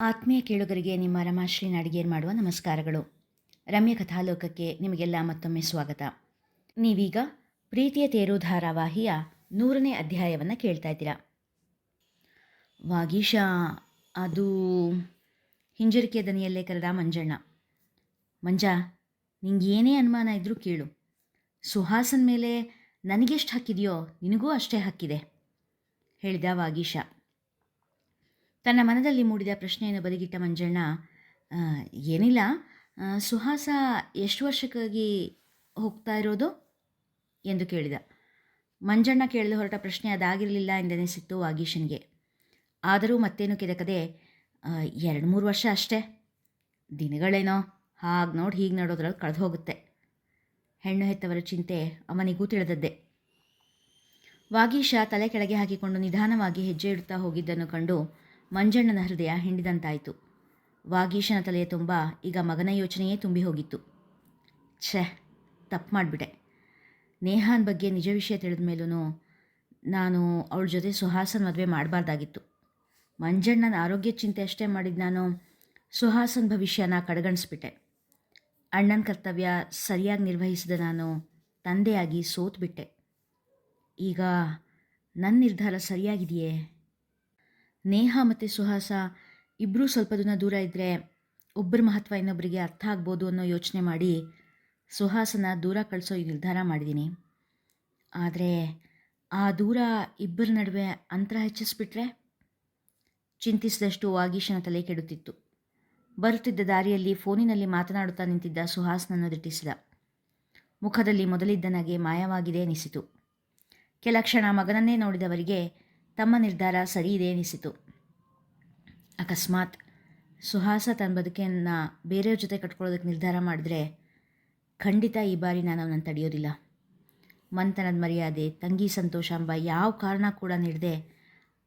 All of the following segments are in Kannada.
ಆತ್ಮೀಯ ಕೇಳುಗರಿಗೆ ನಿಮ್ಮ ರಮಾಶ್ರೀ ನಾಡಿಗೇರ್ ಮಾಡುವ ನಮಸ್ಕಾರಗಳು. ರಮ್ಯ ಕಥಾಲೋಕಕ್ಕೆ ನಿಮಗೆಲ್ಲ ಮತ್ತೊಮ್ಮೆ ಸ್ವಾಗತ. ನೀವೀಗ ಪ್ರೀತಿಯ ತೇರು ಧಾರಾವಾಹಿಯ ನೂರನೇ ಅಧ್ಯಾಯವನ್ನು ಕೇಳ್ತಾ ಇದ್ದೀರಾ. ವಾಗೀಶ, ಅದು ಹಿಂಜರಿಕೆ ದನಿಯಲ್ಲೇ ಕರೆದ ಮಂಜಣ್ಣ. ಮಂಜ, ನಿಂಗೇನೇ ಅನುಮಾನ ಇದ್ದರೂ ಕೇಳು. ಸುಹಾಸನ ಮೇಲೆ ನನಗೆಷ್ಟು ಹಕ್ಕಿದೆಯೋ ನಿನಗೂ ಅಷ್ಟೇ ಹಕ್ಕಿದೆ, ಹೇಳಿದ ವಾಗೀಶ. ತನ್ನ ಮನದಲ್ಲಿ ಮೂಡಿದ ಪ್ರಶ್ನೆಯನ್ನು ಬದಿಗಿಟ್ಟ ಮಂಜಣ್ಣ ಏನಿಲ್ಲ. ಸುಹಾಸ ಎಷ್ಟು ವರ್ಷಕ್ಕಾಗಿ ಹೋಗ್ತಾ ಇರೋದು? ಎಂದು ಕೇಳಿದ. ಮಂಜಣ್ಣ ಕೇಳಲು ಹೊರಟ ಪ್ರಶ್ನೆ ಅದಾಗಿರಲಿಲ್ಲ ಎಂದೆನಿಸಿತ್ತು ವಾಗೀಶನಿಗೆ. ಆದರೂ ಮತ್ತೇನು ಕೆದಕದೆ ಎರಡು ಮೂರು ವರ್ಷ ಅಷ್ಟೇ. ದಿನಗಳೇನೋ, ಹಾಗೆ ನೋಡಿ, ಹೀಗೆ ನೋಡೋದ್ರಲ್ಲಿ ಕಳೆದು ಹೋಗುತ್ತೆ. ಹೆಣ್ಣು ಹೆತ್ತವರ ಚಿಂತೆ ಅವನಿಗೂ ತಿಳಿದದ್ದೇ. ವಾಗೀಶ ತಲೆ ಕೆಳಗೆ ಹಾಕಿಕೊಂಡು ನಿಧಾನವಾಗಿ ಹೆಜ್ಜೆ ಇಡುತ್ತಾ ಹೋಗಿದ್ದನ್ನು ಕಂಡು ಮಂಜಣ್ಣನ ಹೃದಯ ಹಿಂಡಿದಂತಾಯಿತು. ವಾಗೀಶನ ತಲೆಯ ತುಂಬ ಈಗ ಮಗನ ಯೋಚನೆಯೇ ತುಂಬಿ ಹೋಗಿತ್ತು. ಛೆ, ತಪ್ಪು ಮಾಡಿಬಿಟ್ಟೆ. ನೇಹಾನ್ ಬಗ್ಗೆ ನಿಜ ವಿಷಯ ತಿಳಿದ ಮೇಲೂ ನಾನು ಅವಳ ಜೊತೆ ಸುಹಾಸನ್ ಮದುವೆ ಮಾಡಬಾರ್ದಾಗಿತ್ತು. ಮಂಜಣ್ಣನ ಆರೋಗ್ಯ ಚಿಂತೆ ಅಷ್ಟೇ ಮಾಡಿದ ನಾನು ಸುಹಾಸನ್ ಭವಿಷ್ಯನ ಕಡೆಗಣಿಸ್ಬಿಟ್ಟೆ. ಅಣ್ಣನ ಕರ್ತವ್ಯ ಸರಿಯಾಗಿ ನಿರ್ವಹಿಸಿದ ನಾನು ತಂದೆಯಾಗಿ ಸೋತ್ಬಿಟ್ಟೆ. ಈಗ ನನ್ನ ನಿರ್ಧಾರ ಸರಿಯಾಗಿದೆಯೇ? ನೇಹ ಮತ್ತು ಸುಹಾಸ ಇಬ್ಬರೂ ಸ್ವಲ್ಪ ದಿನ ದೂರ ಇದ್ದರೆ ಒಬ್ಬರ ಮಹತ್ವ ಇನ್ನೊಬ್ಬರಿಗೆ ಅರ್ಥ ಆಗ್ಬೋದು ಅನ್ನೋ ಯೋಚನೆ ಮಾಡಿ ಸುಹಾಸನ ದೂರ ಕಳಿಸೋ ನಿರ್ಧಾರ ಮಾಡಿದ್ದೀನಿ. ಆದರೆ ಆ ದೂರ ಇಬ್ಬರ ನಡುವೆ ಅಂತರ ಹೆಚ್ಚಿಸ್ಬಿಟ್ರೆ ಚಿಂತಿಸಿದಷ್ಟು ವಾಗೀಶನ ತಲೆ ಕೆಡುತ್ತಿತ್ತು. ಬರುತ್ತಿದ್ದ ದಾರಿಯಲ್ಲಿ ಫೋನಿನಲ್ಲಿ ಮಾತನಾಡುತ್ತಾ ನಿಂತಿದ್ದ ಸುಹಾಸನನ್ನು ದಿಟ್ಟಿಸಿದ. ಮುಖದಲ್ಲಿ ಮೊದಲಿದ್ದ ನಗೆ ಮಾಯವಾಗಿದೆ ಎನಿಸಿತು ಕೆಲ ಕ್ಷಣ ಮಗನನ್ನೇ ನೋಡಿದವರಿಗೆ ತಮ್ಮ ನಿರ್ಧಾರ ಸರಿ ಇದೆ ಎನಿಸಿತು ಅಕಸ್ಮಾತ್ ಸುಹಾಸ ತನ್ನ ಬದುಕೆಯನ್ನು ಬೇರೆಯವ್ರ ಜೊತೆ ಕಟ್ಕೊಳ್ಳೋದಕ್ಕೆ ನಿರ್ಧಾರ ಮಾಡಿದ್ರೆ ಖಂಡಿತ ಈ ಬಾರಿ ನಾನು ಅವನನ್ನು ತಡೆಯೋದಿಲ್ಲ. ಮಂತನದ ಮರ್ಯಾದೆ, ತಂಗಿ ಸಂತೋಷ ಎಂಬ ಯಾವ ಕಾರಣ ಕೂಡ ನೀಡದೆ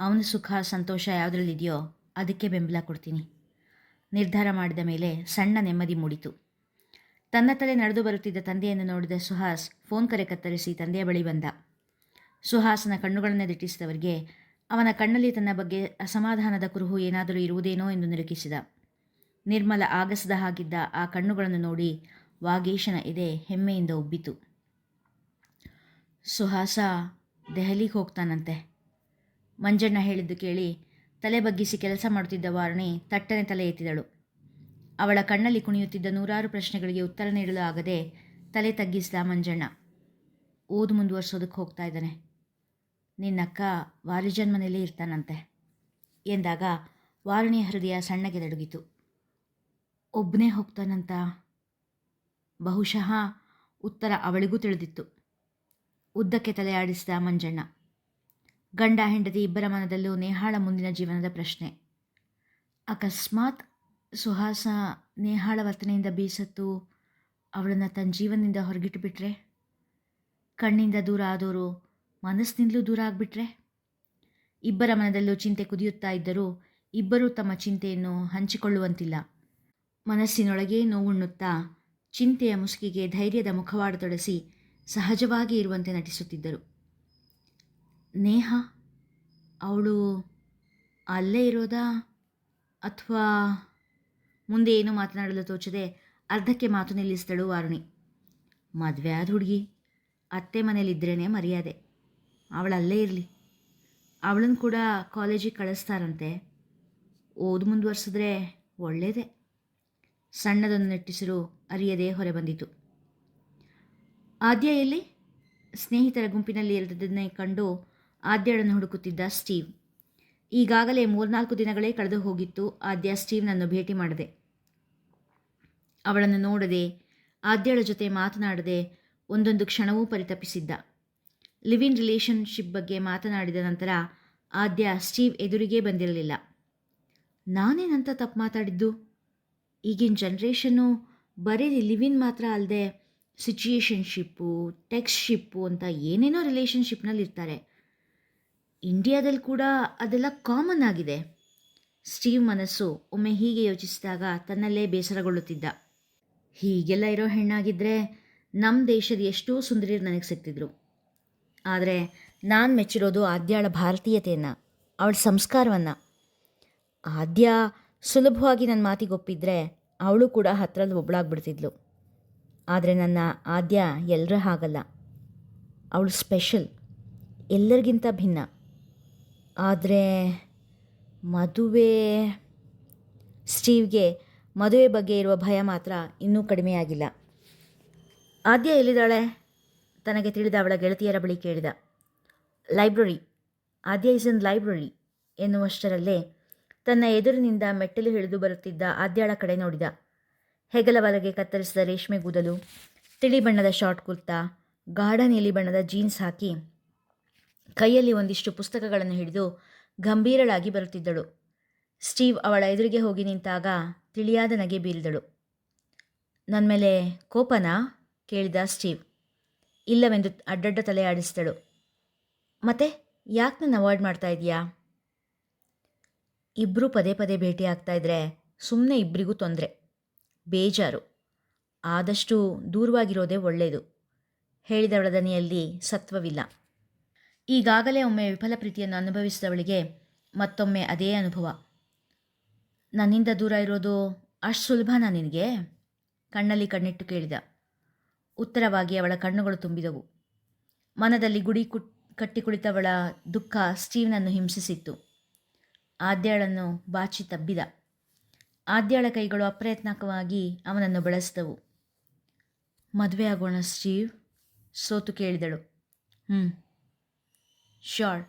ಅವನ ಸುಖ, ಸಂತೋಷ ಯಾವುದ್ರಲ್ಲಿದೆಯೋ ಅದಕ್ಕೆ ಬೆಂಬಲ ಕೊಡ್ತೀನಿ. ನಿರ್ಧಾರ ಮಾಡಿದ ಮೇಲೆ ಸಣ್ಣ ನೆಮ್ಮದಿ ಮೂಡಿತು. ತನ್ನ ತಲೆ ನಡೆದು ಬರುತ್ತಿದ್ದ ತಂದೆಯನ್ನು ನೋಡಿದ ಸುಹಾಸ್ ಫೋನ್ ಕರೆ ಕತ್ತರಿಸಿ ತಂದೆಯ ಬಳಿ ಬಂದ. ಸುಹಾಸನ ಕಣ್ಣುಗಳನ್ನು ದಿಟ್ಟಿಸಿದವರಿಗೆ ಅವನ ಕಣ್ಣಲ್ಲಿ ತನ್ನ ಬಗ್ಗೆ ಅಸಮಾಧಾನದ ಕುರುಹು ಏನಾದರೂ ಇರುವುದೇನೋ ಎಂದು ನಿರೀಕ್ಷಿಸಿದ. ನಿರ್ಮಲ ಆಗಸದ ಹಾಗಿದ್ದ ಆ ಕಣ್ಣುಗಳನ್ನು ನೋಡಿ ವಾಗೇಶನ ಎದೆ ಹೆಮ್ಮೆಯಿಂದ ಉಬ್ಬಿತು. ಸುಹಾಸ, ದೆಹಲಿಗೆ ಹೋಗ್ತಾನಂತೆ. ಮಂಜಣ್ಣ ಹೇಳಿದ್ದು ಕೇಳಿ ತಲೆ ಬಗ್ಗಿಸಿ ಕೆಲಸ ಮಾಡುತ್ತಿದ್ದ ವಾರಣಿ ತಟ್ಟನೆ ತಲೆ ಎತ್ತಿದಳು. ಅವಳ ಕಣ್ಣಲ್ಲಿ ಕುಣಿಯುತ್ತಿದ್ದ ನೂರಾರು ಪ್ರಶ್ನೆಗಳಿಗೆ ಉತ್ತರ ನೀಡಲು ಆಗದೆ ತಲೆ ತಗ್ಗಿಸಿದ ಮಂಜಣ್ಣ. ಓದು ಮುಂದುವರ್ಸೋದಕ್ಕೆ ಹೋಗ್ತಾ ಇದ್ದಾನೆ. ನಿನ್ನಕ್ಕ ವಾಲಿಜನ್ ಮನೆಯಲ್ಲೇ ಇರ್ತಾನಂತೆ. ಎಂದಾಗ ವಾರುಣಿಯ ಹೃದಯ ಸಣ್ಣಗೆ ನಡುಗಿತು ಒಬ್ಬನೇ ಹೋಗ್ತಾನಂತ? ಬಹುಶಃ ಉತ್ತರ ಅವಳಿಗೂ ತಿಳಿದಿತ್ತು. ಉದ್ದಕ್ಕೆ ತಲೆ ಆಡಿಸಿದ ಮಂಜಣ್ಣ. ಗಂಡ ಹೆಂಡತಿ ಇಬ್ಬರ ಮನದಲ್ಲೂ ನೇಹಾಳ ಮುಂದಿನ ಜೀವನದ ಪ್ರಶ್ನೆ. ಅಕಸ್ಮಾತ್ ಸುಹಾಸ ನೇಹಾಳ ವರ್ತನೆಯಿಂದ ಬೀಸತ್ತು ಅವಳನ್ನು ತನ್ನ ಜೀವನದಿಂದ ಹೊರಗಿಟ್ಟು ಬಿಟ್ರೆ ಕಣ್ಣಿಂದ ದೂರ ಆದವರು ಮನಸ್ಸಿನಿಂದಲೂ ದೂರ ಆಗಿಬಿಟ್ರೆ? ಇಬ್ಬರ ಮನದಲ್ಲೂ ಚಿಂತೆ ಕುದಿಯುತ್ತಾ ಇದ್ದರೂ ಇಬ್ಬರೂ ತಮ್ಮ ಚಿಂತೆಯನ್ನು ಹಂಚಿಕೊಳ್ಳುವಂತಿಲ್ಲ. ಮನಸ್ಸಿನೊಳಗೆ ನೋವುಣ್ಣುತ್ತಾ ಚಿಂತೆಯ ಮುಸುಕಿಗೆ ಧೈರ್ಯದ ಮುಖವಾಡ ತೊಡಸಿ ಸಹಜವಾಗಿ ಇರುವಂತೆ ನಟಿಸುತ್ತಿದ್ದರು. ನೇಹ, ಅವಳು ಅಲ್ಲೇ ಇರೋದಾ? ಅಥವಾ ಮುಂದೆ ಏನು ಮಾತನಾಡಲು ತೋಚದೆ ಅರ್ಧಕ್ಕೆ ಮಾತು ನಿಲ್ಲಿಸಿದಳು ವಾರುಣಿ ಮದುವೆ ಆದ ಹುಡುಗಿ. ಅತ್ತೆ ಮನೇಲಿದ್ರೇ ಮರ್ಯಾದೆ. ಅವಳು ಅಲ್ಲೇ ಇರಲಿ. ಅವಳನ್ನು ಕೂಡ ಕಾಲೇಜಿಗೆ ಕಳಿಸ್ತಾರಂತೆ. ಓದು ಮುಂದುವರ್ಸಿದ್ರೆ ಒಳ್ಳೆಯದೇ ಸಣ್ಣದನ್ನು ನೆಟ್ಟಿಸಿರು ಅರಿಯದೇ ಹೊರೆ ಬಂದಿತು ಆದ್ಯ ಎಲ್ಲಿ? ಸ್ನೇಹಿತರ ಗುಂಪಿನಲ್ಲಿ ಇರದನ್ನೇ ಕಂಡು ಆದ್ಯಳನ್ನು ಹುಡುಕುತ್ತಿದ್ದ ಸ್ಟೀವ್. ಈಗಾಗಲೇ ಮೂರ್ನಾಲ್ಕು ದಿನಗಳೇ ಕಳೆದು ಹೋಗಿತ್ತು. ಆದ್ಯ ಸ್ಟೀವ್ನನ್ನು ಭೇಟಿ ಮಾಡಿದೆ. ಅವಳನ್ನು ನೋಡದೆ ಆದ್ಯಳ ಜೊತೆ ಮಾತನಾಡದೆ ಒಂದೊಂದು ಕ್ಷಣವೂ ಪರಿತಪಿಸಿದ್ದ. ಲಿವ್ ಇನ್ ರಿಲೇಷನ್ಶಿಪ್ ಬಗ್ಗೆ ಮಾತನಾಡಿದ ನಂತರ ಆದ್ಯ ಸ್ಟೀವ್ ಎದುರಿಗೆ ಬಂದಿರಲಿಲ್ಲ. ನಾನೇನಂತ ತಪ್ಪು ಮಾತಾಡಿದ್ದು? ಈಗಿನ ಜನ್ರೇಷನ್ನು ಬರೀ ಲಿವಿನ್ ಮಾತ್ರ ಅಲ್ಲದೆ ಸಿಚುಯೇಷನ್ಶಿಪ್ಪು, ಟೆಕ್ಸ್ಶಿಪ್ಪು ಅಂತ ಏನೇನೋ ರಿಲೇಷನ್ಶಿಪ್ನಲ್ಲಿ ಇರ್ತಾರೆ ಇಂಡಿಯಾದಲ್ಲಿ ಕೂಡ ಅದೆಲ್ಲ ಕಾಮನ್ ಆಗಿದೆ. ಸ್ಟೀವ್ ಮನಸ್ಸು ಒಮ್ಮೆ ಹೀಗೆ ಯೋಚಿಸಿದಾಗ ತನ್ನಲ್ಲೇ ಬೇಸರಗೊಳ್ಳುತ್ತಿದ್ದ. ಹೀಗೆಲ್ಲ ಇರೋ ಹೆಣ್ಣಾಗಿದ್ದರೆ ನಮ್ಮ ದೇಶದ ಎಷ್ಟೋ ಸುಂದರಿಯರು ನನಗೆ ಸಿಗ್ತಿದ್ರು. ಆದರೆ ನಾನು ಮೆಚ್ಚಿರೋದು ಆದ್ಯಾಳ ಭಾರತೀಯತೆಯನ್ನು, ಅವಳ ಸಂಸ್ಕಾರವನ್ನು. ಆದ್ಯ ಸುಲಭವಾಗಿ ನನ್ನ ಮಾತಿಗೆ ಒಪ್ಪಿದ್ರೆ ಅವಳು ಕೂಡ ಹತ್ರದ ಒಬ್ಬಳಾಗ್ಬಿಡ್ತಿದ್ಲು ಆದರೆ ನನ್ನ ಆದ್ಯ ಎಲ್ಲರ ಹಾಗಲ್ಲ. ಅವಳು ಸ್ಪೆಷಲ್, ಎಲ್ಲರಿಗಿಂತ ಭಿನ್ನ. ಆದರೆ ಮದುವೆ, ಸ್ಟೀವ್ಗೆ ಮದುವೆ ಬಗ್ಗೆ ಇರುವ ಭಯ ಮಾತ್ರ ಇನ್ನೂ ಕಡಿಮೆಯಾಗಿಲ್ಲ ಆದ್ಯ ಎಲ್ಲಿದ್ದಾಳೆ? ತನಗೆ ತಿಳಿದ ಅವಳ ಗೆಳತಿಯರ ಬಳಿ ಕೇಳಿದ, library Adya is in library ಎನ್ನುವಷ್ಟರಲ್ಲೇ ತನ್ನ ಎದುರಿನಿಂದ ಮೆಟ್ಟಲು ಹಿಡಿದು ಬರುತ್ತಿದ್ದ ಆದ್ಯಾಳ ಕಡೆ ನೋಡಿದ. ಹೆಗಲವರೆಗೆ ಕತ್ತರಿಸಿದ ರೇಷ್ಮೆ ಕೂದಲು ತಿಳಿ ಬಣ್ಣದ ಶಾರ್ಟ್ ಕುರ್ತಾ, ಗಾಢ ನೀಲಿ ಬಣ್ಣದ ಜೀನ್ಸ್ ಹಾಕಿ ಕೈಯಲ್ಲಿ ಒಂದಿಷ್ಟು ಪುಸ್ತಕಗಳನ್ನು ಹಿಡಿದು ಗಂಭೀರಳಾಗಿ ಬರುತ್ತಿದ್ದಳು. ಸ್ಟೀವ್ ಅವಳ ಎದುರಿಗೆ ಹೋಗಿ ನಿಂತಾಗ ತಿಳಿಯಾದ ನಗೆ ಬೀರಿದಳು. ನನ್ನ ಮೇಲೆ ಕೋಪನಾ? ಕೇಳಿದ ಸ್ಟೀವ್. ಇಲ್ಲವೆಂದು ಅಡ್ಡಡ್ಡ ತಲೆ ಆಡಿಸಿದಳು. ಮತ್ತೆ ಯಾಕೆ ನನ್ನ ಅವಾಯ್ಡ್ ಮಾಡ್ತಾ ಇದೆಯಾ ಇಬ್ಬರೂ ಪದೇ ಪದೇ ಭೇಟಿ ಆಗ್ತಾ ಇದ್ರೆ ಸುಮ್ಮನೆ ಇಬ್ಬರಿಗೂ ತೊಂದರೆ. ಬೇಜಾರು. ಆದಷ್ಟು ದೂರವಾಗಿರೋದೇ ಒಳ್ಳೆಯದು ಹೇಳಿದವಳ ದನಿಯಲ್ಲಿ ಸತ್ವವಿಲ್ಲ. ಈಗಾಗಲೇ ಒಮ್ಮೆ ವಿಫಲ ಪ್ರೀತಿಯನ್ನು ಅನುಭವಿಸಿದವಳಿಗೆ ಮತ್ತೊಮ್ಮೆ ಅದೇ ಅನುಭವ. ನನ್ನಿಂದ ದೂರ ಇರೋದು ಅಷ್ಟು ಸುಲಭನಾ ನಿನಗೆ? ಕಣ್ಣಲ್ಲಿ ಕಣ್ಣಿಟ್ಟು ಕೇಳಿದ. ಉತ್ತರವಾಗಿ ಅವಳ ಕಣ್ಣುಗಳು ತುಂಬಿದವು. ಮನದಲ್ಲಿ ಗುಡಿ ಕುಟ್, ಕಟ್ಟಿ ಕುಳಿತವಳ ದುಃಖ ಸ್ಟೀವ್ನನ್ನು ಹಿಂಸಿಸಿತ್ತು. ಆದ್ಯಾಳನ್ನು ಬಾಚಿ ತಬ್ಬಿದ. ಆದ್ಯಾಳ ಕೈಗಳು ಅಪ್ರಯತ್ನಕವಾಗಿ ಅವನನ್ನು ಬಳಸಿದವು. ಮದುವೆ ಆಗೋಣ ಸ್ಟೀವ್? ಸೋತು ಕೇಳಿದಳು. ಹ್ಞೂ ಶ್ಯೋರ್.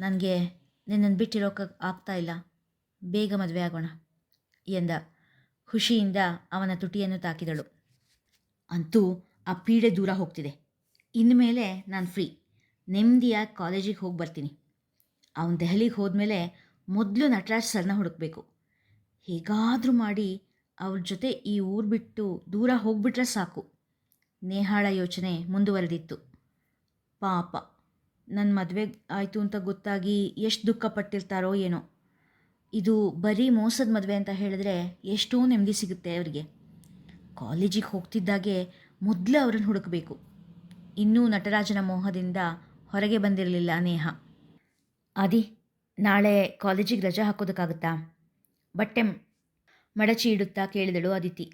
ನನಗೆ ನಿನ್ನನ್ನು ಬಿಟ್ಟಿರೋಕೆ ಆಗ್ತಾ ಇಲ್ಲ. ಬೇಗ ಮದುವೆ ಆಗೋಣ ಎಂದ. ಖುಷಿಯಿಂದ ಅವನ ತುಟಿಯನ್ನು ತಾಕಿದಳು. ಅಂತೂ ಆ ಪೀಡೆ ದೂರ ಹೋಗ್ತಿದೆ. ಇನ್ಮೇಲೆ ನಾನು ಫ್ರೀ ನೆಮ್ಮದಿಯಾಗಿ ಕಾಲೇಜಿಗೆ ಹೋಗಿ ಬರ್ತೀನಿ. ಅವನು ದೆಹಲಿಗೆ ಹೋದ್ಮೇಲೆ ಮೊದಲು ನಟರಾಜ್ ಸರ್ನ ಹುಡುಕಬೇಕು. ಹೇಗಾದರೂ ಮಾಡಿ ಅವ್ರ ಜೊತೆ ಈ ಊರು ಬಿಟ್ಟು ದೂರ ಹೋಗ್ಬಿಟ್ರೆ ಸಾಕು. ನೇಹಾಳ ಯೋಚನೆ ಮುಂದುವರೆದಿತ್ತು. ಪಾಪ ನನ್ನ ಮದುವೆ ಆಯಿತು ಅಂತ ಗೊತ್ತಾಗಿ ಎಷ್ಟು ದುಃಖ ಪಟ್ಟಿರ್ತಾರೋ ಏನೋ. ಇದು ಬರೀ ಮೋಸದ ಮದುವೆ ಅಂತ ಹೇಳಿದ್ರೆ ಎಷ್ಟೋ ನೆಮ್ಮದಿ ಸಿಗುತ್ತೆ ಅವರಿಗೆ. ಕಾಲೇಜಿಗೆ ಹೋಗ್ತಿದ್ದಾಗೆ ಮೊದಲು ಅವರನ್ನು ಹುಡುಕಬೇಕು. ಇನ್ನೂ ನಟರಾಜನ ಮೋಹದಿಂದ ಹೊರಗೆ ಬಂದಿರಲಿಲ್ಲ ನೇಹ ಆದಿ ನಾಳೆ ಕಾಲೇಜಿಗೆ ರಜೆ ಹಾಕೋದಕ್ಕಾಗುತ್ತಾ? ಬಟ್ಟೆ ಮಡಚಿ ಇಡುತ್ತಾ ಕೇಳಿದಳು ಅದಿತಿ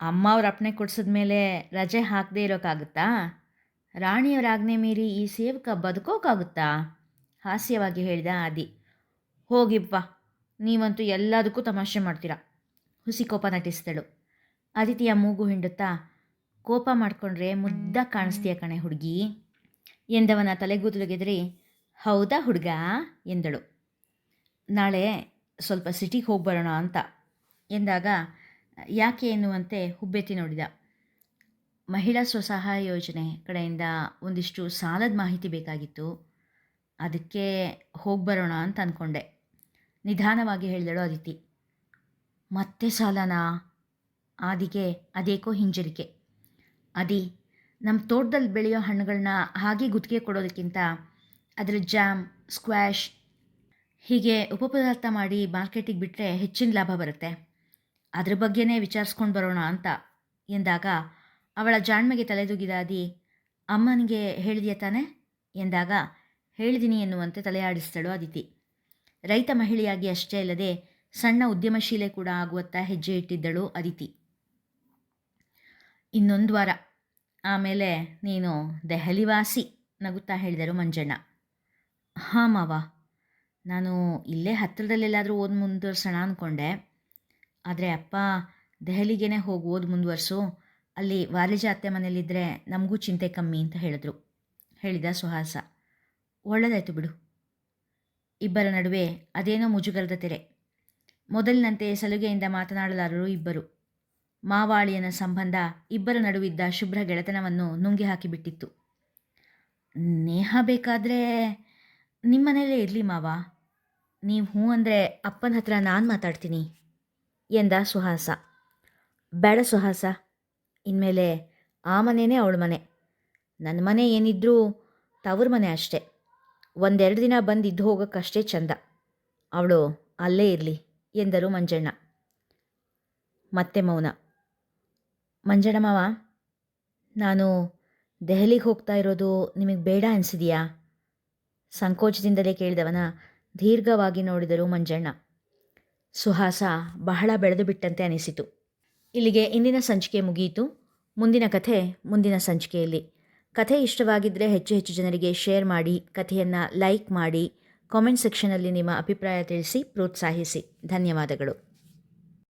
ಅಮ್ಮ ಅವ್ರ ಅಪ್ಪಣೆ ಕೊಡ್ಸಿದ ಮೇಲೆ ರಜೆ ಹಾಕದೇ ಇರೋಕ್ಕಾಗುತ್ತಾ? ರಾಣಿಯವರ ಆಜ್ಞೆ ಮೀರಿ ಈ ಸೇವಕ ಬದುಕೋಕ್ಕಾಗುತ್ತಾ? ಹಾಸ್ಯವಾಗಿ ಹೇಳಿದ ಆದಿ. ಹೋಗಿಪ್ಪ ನೀವಂತೂ ಎಲ್ಲದಕ್ಕೂ ತಮಾಷೆ ಮಾಡ್ತೀರಾ? ಹುಸಿಕೋಪ ನಟಿಸಿದಳು. ಅದಿತಿಯ ಮೂಗು ಹಿಂಡುತ್ತಾ ಕೋಪ ಮಾಡಿಕೊಂಡ್ರೆ ಮುದ್ದ ಕಾಣಿಸ್ತೀಯ ಕಣೆ ಹುಡುಗಿ? ಎಂದವನ ತಲೆಗೂದಲುಗೆದರಿ ಹೌದಾ ಹುಡುಗ? ಎಂದಳು. ನಾಳೆ ಸ್ವಲ್ಪ ಸಿಟಿಗೆ ಹೋಗಿ ಬರೋಣ ಅಂತ. ಎಂದಾಗ, ಯಾಕೆ? ಎನ್ನುವಂತೆ ಹುಬ್ಬೆತ್ತಿ ನೋಡಿದ. ಮಹಿಳಾ ಸ್ವಸಹಾಯ ಯೋಜನೆ ಕಡೆಯಿಂದ ಒಂದಿಷ್ಟು ಸಾಲದ ಮಾಹಿತಿ ಬೇಕಾಗಿತ್ತು. ಅದಕ್ಕೆ ಹೋಗಿ ಬರೋಣ ಅಂತ ಅಂದ್ಕೊಂಡೆ ನಿಧಾನವಾಗಿ ಹೇಳಿದಳು ಅದಿತಿ ಮತ್ತೆ ಸಾಲನಾ? ಆದಿಗೆ ಅದೇಕೋ ಹಿಂಜರಿಕೆ. ಅದಿ ನಮ್ಮ ತೋಟದಲ್ಲಿ ಬೆಳೆಯೋ ಹಣ್ಣುಗಳನ್ನ ಹಾಗೆ ಗುತ್ತಿಗೆ ಕೊಡೋದಕ್ಕಿಂತ ಅದರ ಜಾಮ್ ಸ್ಕ್ವ್ಯಾಶ್ ಹೀಗೆ ಉಪಪದಾರ್ಥ ಮಾಡಿ ಮಾರ್ಕೆಟಿಗೆ ಬಿಟ್ಟರೆ ಹೆಚ್ಚಿನ ಲಾಭ ಬರುತ್ತೆ. ಅದ್ರ ಬಗ್ಗೆನೇ ವಿಚಾರಿಸ್ಕೊಂಡು ಬರೋಣ ಅಂತ ಎಂದಾಗ ಅವಳ ಜಾಣ್ಮೆಗೆ ತಲೆದೂಗಿದಾದಿ ಅಮ್ಮನಿಗೆ ಹೇಳಿದೆಯಾ ತಾನೆ? ಎಂದಾಗ ಹೇಳಿದ್ದೀನಿ ಎನ್ನುವಂತೆ ತಲೆಯಾಡಿಸಿದಳು ಅದಿತಿ ರೈತ ಮಹಿಳೆಯಾಗಿ ಅಷ್ಟೇ ಅಲ್ಲದೆ ಸಣ್ಣ ಉದ್ಯಮಶೀಲೆ ಕೂಡ ಆಗುವತ್ತ ಹೆಜ್ಜೆ ಇಟ್ಟಿದ್ದಳು ಅದಿತಿ ಇನ್ನೊಂದು ವಾರ. ಆಮೇಲೆ ನೀನು ದೆಹಲಿವಾಸಿ ನಗುತ್ತಾ ಹೇಳಿದರು ಮಂಜಣ್ಣ. ಹಾಂ ಮಾವ. ನಾನು ಇಲ್ಲೇ ಹತ್ತಿರದಲ್ಲೆಲ್ಲಾದರೂ ಓದಿ ಮುಂದುವರ್ಸೋಣ ಅಂದ್ಕೊಂಡೆ ಆದರೆ ಅಪ್ಪ ದೆಹಲಿಗೇನೆ ಹೋಗಿ ಓದಿ ಮುಂದುವರ್ಸು. ಅಲ್ಲಿ ವಾಲಿಜ ಅತ್ತೆ ಮನೇಲಿದ್ದರೆ ನಮಗೂ ಚಿಂತೆ ಕಮ್ಮಿ ಅಂತ ಹೇಳಿದ್ರು. ಹೇಳಿದ ಸುಹಾಸ. ಒಳ್ಳೆದಾಯ್ತು ಬಿಡು. ಇಬ್ಬರ ನಡುವೆ ಅದೇನೋ ಮುಜುಗರದ ತೆರೆ. ಮೊದಲಿನಂತೆ ಸಲುಗೆಯಿಂದ ಮಾತನಾಡಲಾರರು ಇಬ್ಬರು. ಮಾವಾಳಿಯನ ಸಂಬಂಧ ಇಬ್ಬರ ನಡುವಿದ್ದ ಶುಭ್ರ ಗೆಳೆತನವನ್ನು ನುಂಗಿ ಹಾಕಿಬಿಟ್ಟಿತ್ತು. ನೇಹ ಬೇಕಾದರೆ ನಿಮ್ಮನೇಲೇ ಇರಲಿ ಮಾವ. ನೀವು ಹ್ಞೂ ಅಂದರೆ ಅಪ್ಪನ ಹತ್ರ ನಾನು ಮಾತಾಡ್ತೀನಿ, ಎಂದ ಸುಹಾಸ. ಬೇಡ ಸುಹಾಸ. ಇನ್ಮೇಲೆ ಆ ಮನೆಯೇ ಅವಳ ಮನೆ. ನನ್ನ ಮನೆ ಏನಿದ್ರೂ ತವ್ರ ಮನೆ ಅಷ್ಟೆ. ಒಂದೆರಡು ದಿನ ಬಂದಿದ್ದು ಹೋಗೋಕ್ಕಷ್ಟೇ ಚಂದ. ಅವಳು ಅಲ್ಲೇ ಇರಲಿ, ಎಂದರು ಮಂಜಣ್ಣ. ಮತ್ತೆ ಮೌನ. ಮಂಜಣ್ಣ ಮಾವ, ನಾನು ದೆಹಲಿಗೆ ಹೋಗ್ತಾ ಇರೋದು ನಿಮಗೆ ಬೇಡ ಅನಿಸಿದೆಯಾ? ಸಂಕೋಚದಿಂದಲೇ ಕೇಳಿದವನ ದೀರ್ಘವಾಗಿ ನೋಡಿದರು ಮಂಜಣ್ಣ. ಸುಹಾಸ ಬಹಳ ಬೆಳೆದು ಬಿಟ್ಟಂತೆ ಅನಿಸಿತು. ಇಲ್ಲಿಗೆ ಇಂದಿನ ಸಂಚಿಕೆ ಮುಗಿಯಿತು. ಮುಂದಿನ ಕಥೆ ಮುಂದಿನ ಸಂಚಿಕೆಯಲ್ಲಿ. ಕಥೆ ಇಷ್ಟವಾಗಿದ್ದರೆ ಹೆಚ್ಚು ಹೆಚ್ಚು ಜನರಿಗೆ ಶೇರ್ ಮಾಡಿ, ಕಥೆಯನ್ನು ಲೈಕ್ ಮಾಡಿ, ಕಾಮೆಂಟ್ ಸೆಕ್ಷನಲ್ಲಿ ನಿಮ್ಮ ಅಭಿಪ್ರಾಯ ತಿಳಿಸಿ, ಪ್ರೋತ್ಸಾಹಿಸಿ. ಧನ್ಯವಾದಗಳು.